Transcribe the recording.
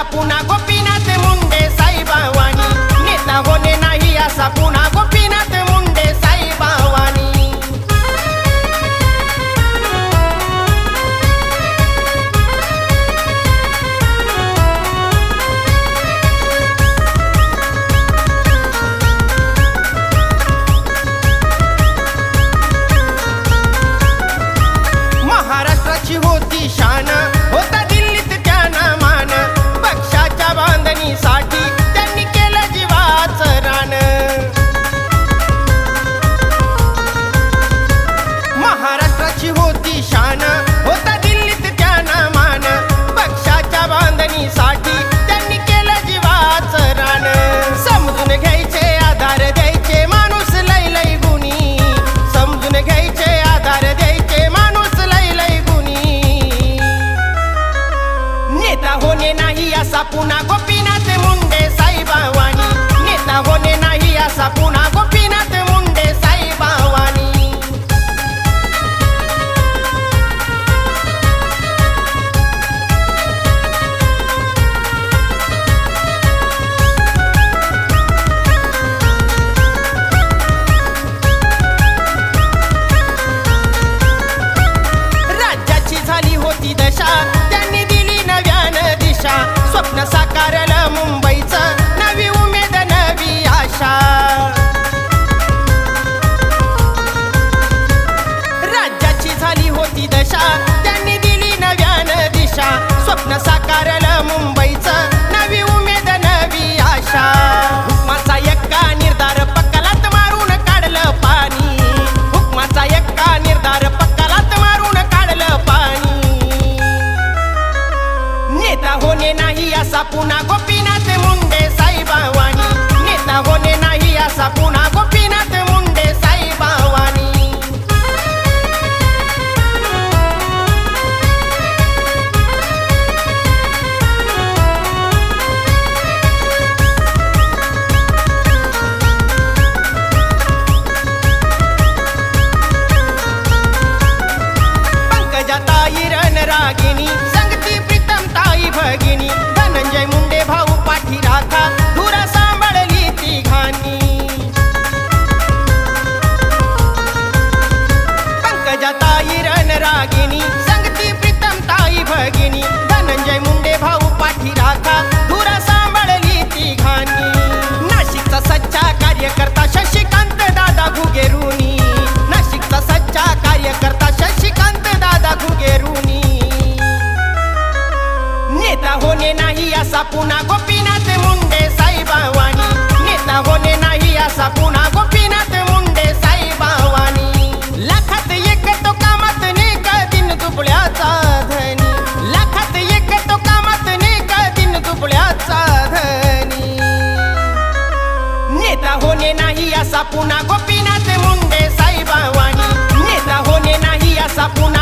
up on a go up una go मुंबईचा. नवी उमेद नवी आशा. एक्का निर्धार मारून काढलं पाणी. एक्का निर्धार मारून काढलं पाणी. नेता नाही असा पुन्हा गोपी. रागिनी संगती प्रीतम ताई भगिनी। धनंजय मुंडे भाऊ पाठी राखा धुरा ली ती घाणी। पंकजा ताई रन रागिनी संगति प्रीतम ताई भगिनी, धनंजय मुंडे असा पुन्हा गोपीनाथ मुंडे साईबावानी नेता एक तो कामात ने दिन नेता होने नहीं असा पुन्हा गोपीनाथ मुंडे साईबावानी नेता होणे असा पुन्हा